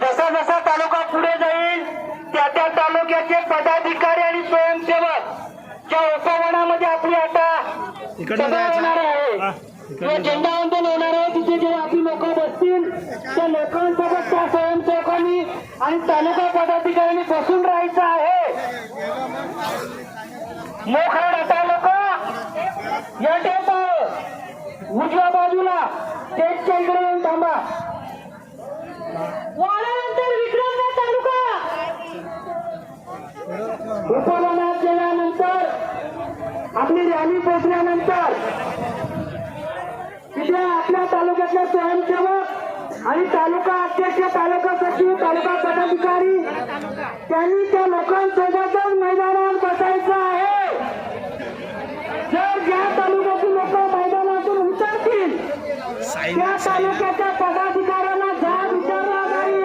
जसा जसा तालुका पुढे जाईल त्या त्या तालुक्याचे पदाधिकारी आणि स्वयंसेवक ज्या उपवनामध्ये आपली आता सभा होणार आहे. होणार आहे. तिथे जे आपली लोक बसतील त्या लोकांसोबत त्या स्वयंसेवकांनी आणि तालुका पदाधिकाऱ्यांनी बसून राहायचं आहे. मोखरा डाटा लोक या टेप उजव्या बाजूला स्टेजच्या इकडे येऊन थांबा. वाड्यानंतर विक्रमगड तालुका. उपवनात गेल्यानंतर आपली रॅली पोचल्यानंतर तिथे आपल्या तालुक्यातले स्वयंसेवक आणि तालुका अध्यक्ष तालुका सचिव तालुका पदाधिकारी त्यांनी त्या लोकांसोबतच मैदानावर बसायचं आहे. जर ज्या तालुक्यातील लोक मैदानातून उतरतील त्या तालुक्याच्या पदाधिकाऱ्यांना जा विचारला जाईल